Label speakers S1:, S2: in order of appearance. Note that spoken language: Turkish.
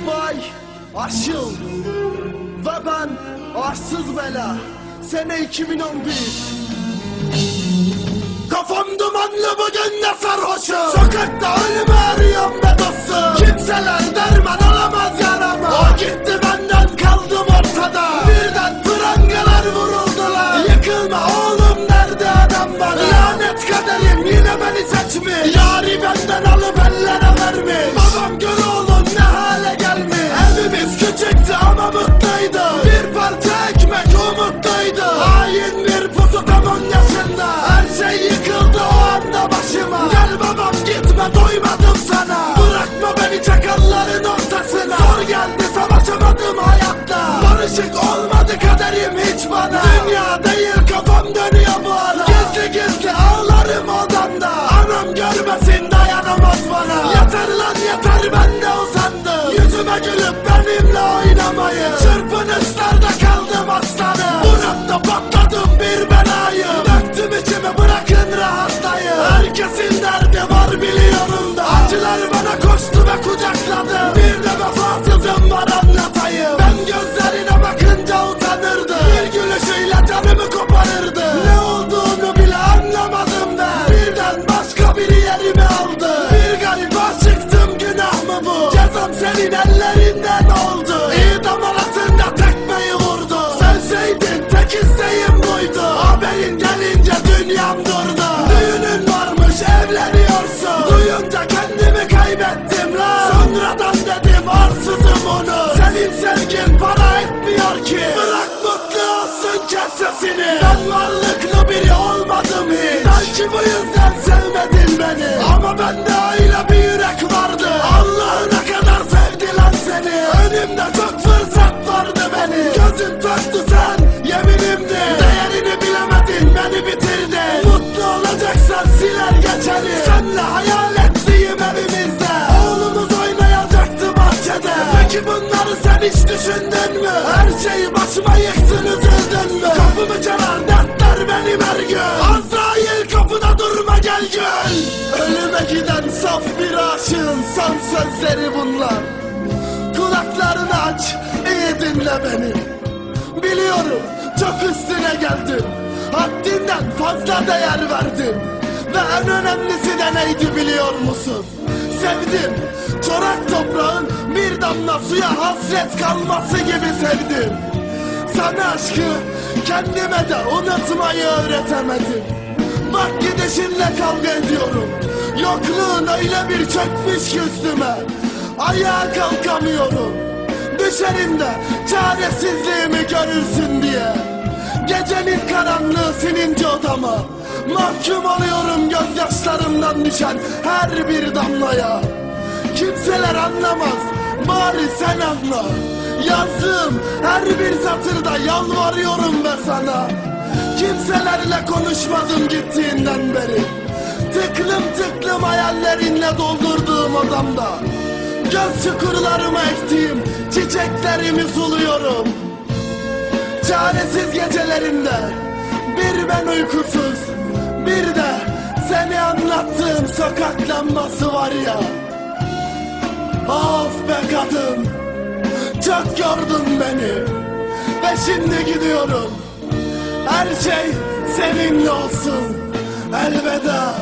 S1: İsmail Aşıl Ve ben Arsız Bela Sene 2011 Kafam dumanlı bugün ne sarhoşum. Sokakta ölümü arıyorum sevgin para etmiyor ki. Bırak mutlu olsun kes Ben varlıklı biri olmadım hiç. Belki bu yüzden sevmedin beni. Ama bende öyle bir Ölüme giden saf bir aşığın son sözleri bunlar. Kulaklarını aç, iyi dinle beni. Biliyorum çok üstüne geldim Haddinden fazla değer verdim Ve en önemlisi de neydi biliyor musun? Sevdim Çorak toprağın bir damla suya hasret kalması gibi sevdim. Sana aşkı kendime de unutmayı öğretemedim. Bak gidişinle kavga ediyorum Yokluğun öyle bir çökmüş üstüme Ayağa kalkamıyorum. Düşerim de çaresizliğimi görürsün diye. Gecenin karanlığı sinince odama. Mahkum oluyorum gözyaşlarımdan düşen her bir damlaya. Kimseler anlamaz bari sen anla. Yazdığım her bir satırda yalvarıyorum be sana. Kimselerle konuşmadım gittiğinden beri Tıklım tıklım hayallerinle doldurduğum odamda. Göz çukurlarıma ektiğim çiçeklerimi suluyorum. Çaresiz gecelerimde bir ben uykusuz Bir de seni anlattığım sokak lambası var ya. Of be kadın Çok yordun beni Ve şimdi gidiyorum. Her şey seninle olsun Elveda